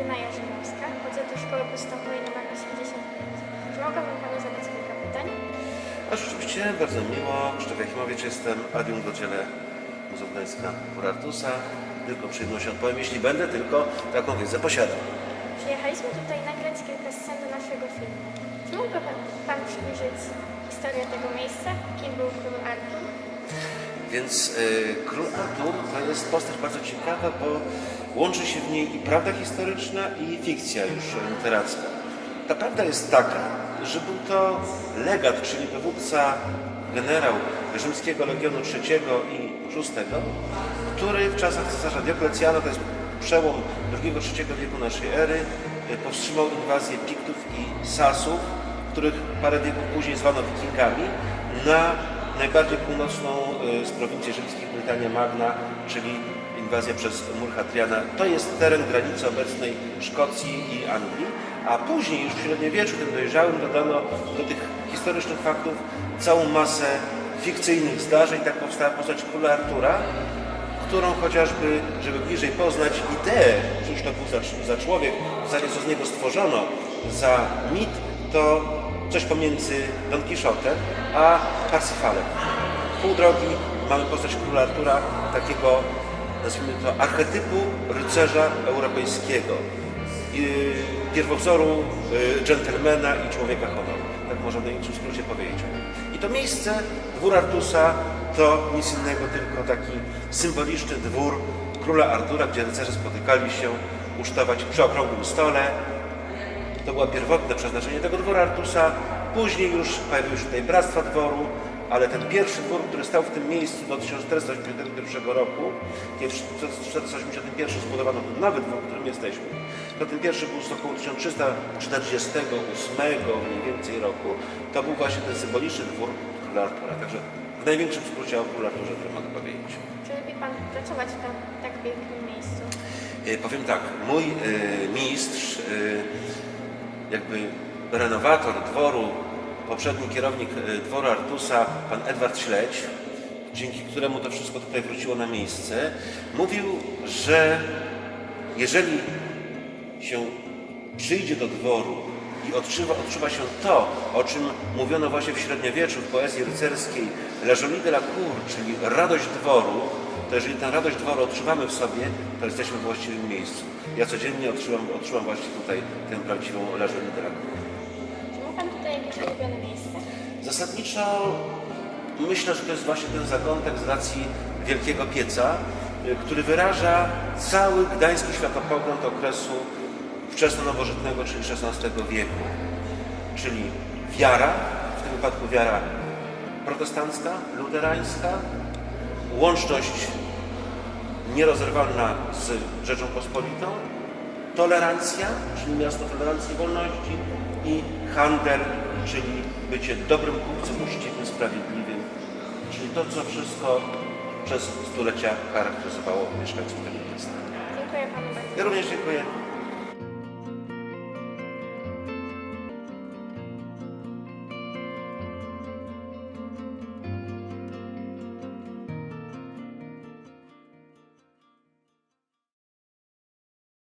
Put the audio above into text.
Krystyna Jarzynowska. Chodzę do szkoły podstawowej nr 85. Czy mogłabym Panu zadać kilka pytań? A rzeczywiście bardzo miło. Krzysztof Jakimowicz jestem, adiunkt w oddziale Muzeum Gdańska Kurartusa. Tylko przyjemność odpowiem, jeśli będę, tylko taką wiedzę posiadam. Przyjechaliśmy tutaj nagrać kilka scen do naszego filmu. Czy mógłby Pan, pan przybliżyć historię tego miejsca? Kim był? Więc y, król Artur to jest postać bardzo ciekawa, bo łączy się w niej i prawda historyczna, i fikcja już literacka. Ta prawda jest taka, że był to legat, czyli dowódca generał rzymskiego Legionu III i VI, który w czasach cesarza Dioklecjana, to jest przełom II-III wieku naszej ery, y, powstrzymał inwazję Piktów i Sasów, których parę wieków później zwano Wikingami, na najbardziej północną y, z prowincji rzymskich Brytania Magna, czyli inwazja przez mur Hadriana. To jest teren granicy obecnej Szkocji i Anglii, a później już w średniowieczu, tym dojrzałym, dodano do tych historycznych faktów całą masę fikcyjnych zdarzeń. Tak powstała postać króla Artura, którą chociażby, żeby bliżej poznać ideę, cóż to był za, za człowiek, w zasadzie co z niego stworzono, za mit, to coś pomiędzy Don Quixotem a Parsifalem. Pół drogi mamy postać króla Artura, takiego, nazwijmy to, archetypu rycerza europejskiego, yy, pierwowzoru yy, dżentelmena i człowieka honoru. Tak można w największym skrócie powiedzieć. I to miejsce, dwór Artusa, to nic innego, tylko taki symboliczny dwór króla Artura, gdzie rycerze spotykali się ucztować przy okrągłym stole. To było pierwotne przeznaczenie tego dwora Artusa. Później już pojawiły się tutaj bractwa dworu, ale ten pierwszy dwór, który stał w tym miejscu do 1481 roku, kiedy w 1481 zbudowano ten nowy dwór, w którym jesteśmy, to ten pierwszy był z około 1348 mniej więcej roku. To był właśnie ten symboliczny dwór króla Artura. Także w największym skrócie o królu Arturze, który mogę powiedzieć. Czy lubi Pan pracować w tam, tak pięknym miejscu? E, Powiem tak, mój e, mistrz, e, jakby renowator dworu, poprzedni kierownik e, dworu Artusa, pan Edward Śledź, dzięki któremu to wszystko tutaj wróciło na miejsce, mówił, że jeżeli się przyjdzie do dworu i odczuwa, odczuwa się to, o czym mówiono właśnie w średniowieczu, w poezji rycerskiej, la jolie de la cour, czyli radość dworu, to jeżeli tę radość dworu odczuwamy w sobie, to jesteśmy w właściwym miejscu. Ja codziennie odczuwam, odczuwam właśnie tutaj tę prawdziwą la cour. Czy ma Pan tutaj jakieś ulubione miejsce? Zasadniczo myślę, że to jest właśnie ten zakątek z racji Wielkiego Pieca, który wyraża cały gdański światopogląd okresu wczesno-nowożytnego, czyli XVI wieku. Czyli wiara, w tym wypadku wiara protestancka, luterańska, łączność nierozerwalna z Rzecząpospolitą, tolerancja, czyli miasto tolerancji i wolności i handel, czyli bycie dobrym kupcem, uczciwym, sprawiedliwym, czyli to, co wszystko przez stulecia charakteryzowało mieszkańców tego miasta. Dziękuję Panu bardzo. Ja również dziękuję.